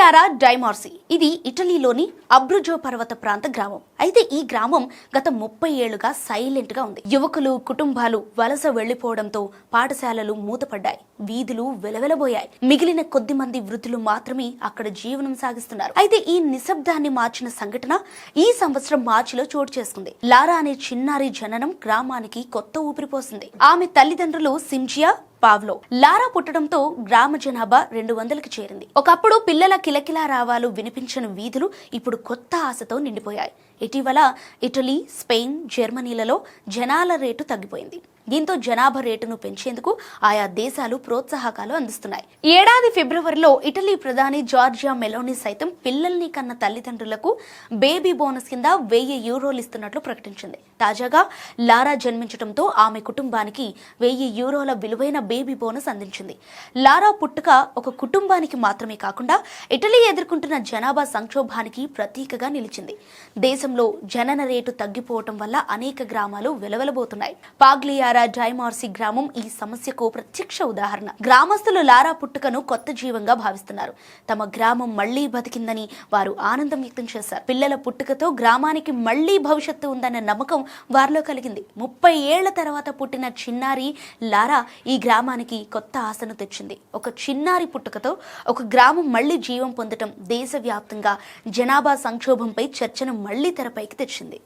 పాగ్లియారా డైమార్సీ. ఇది ఇటలీలోని అబ్రుజో పర్వత ప్రాంత గ్రామం. అయితే ఈ గ్రామం గత ముప్పై ఏళ్ళుగా సైలెంట్గా ఉంది. యువకులు కుటుంబాలు వలస వెళ్ళిపోవడంతో పాఠశాలలు మూతపడ్డాయి. వీధులు వెలవెలబోయాయి. మిగిలిన కొద్ది మంది వృద్ధులు మాత్రమే అక్కడ జీవనం సాగిస్తున్నారు. అయితే ఈ నిశ్శబ్దాన్ని మార్చిన సంఘటన ఈ సంవత్సరం మార్చిలో చోటు చేసుకుంది. లారా అనే చిన్నారి జననం గ్రామానికి కొత్త ఊపిరిపోసింది ఆమె తల్లిదండ్రులు సింజియా పావ్లో. లారా పుట్టడంతో గ్రామ జనాభా రెండు వందలకు చేరింది. ఒకప్పుడు పిల్లల కిలకిలా రావాలు వినిపించిన వీధులు ఇప్పుడు కొత్త ఆశతో నిండిపోయాయి. ఇటీవల ఇటలీ స్పెయిన్ జర్మనీలలో జనాల రేటు తగ్గిపోయింది. దీంతో జనాభా రేటును పెంచేందుకు ఆయా దేశాలు ప్రోత్సాహకాలు అందిస్తున్నాయి. ఏడాది ఫిబ్రవరిలో ఇటలీ ప్రధాని జార్జియా మెలోని సైతం పిల్లల్ని కన్న తల్లిదండ్రులకు బేబీ బోనస్ కింద వెయ్యి యూరోలు ఇస్తున్నట్లు ప్రకటించింది. తాజాగా లారా జన్మించడంతో ఆమె కుటుంబానికి వెయ్యి యూరోల విలువైన బేబీ బోనస్ అందించింది. లారా పుట్టుక ఒక కుటుంబానికి మాత్రమే కాకుండా ఇటలీ ఎదుర్కొంటున్న జనాభా సంక్షోభానికి ప్రతీకగా నిలిచింది. దేశంలో జనన రేటు తగ్గిపోవటం వల్ల అనేక గ్రామాలు వెలవెలబోతున్నాయి. పాగ్లియారా డైమార్సి గ్రామం ఈ సమస్యకు ప్రత్యక్ష ఉదాహరణ. గ్రామస్తులు లారా పుట్టుకను కొత్త జీవంగా భావిస్తున్నారు. తమ గ్రామం మళ్ళీ బతికిందని వారు ఆనందం వ్యక్తం చేశారు. పిల్లల పుట్టుకతో గ్రామానికి మళ్ళీ భవిష్యత్తు ఉందన్న నమ్మకం వారిలో కలిగింది. ముప్పై ఏళ్ళ తర్వాత పుట్టిన చిన్నారి లారా ఈ గ్రామానికి కొత్త ఆశను తెచ్చింది. ఒక చిన్నారి పుట్టుకతో ఒక గ్రామం మళ్ళీ జీవం పొందటం దేశవ్యాప్తంగా జనాభా సంక్షోభంపై చర్చను మళ్ళీ తెరపైకి తెచ్చింది.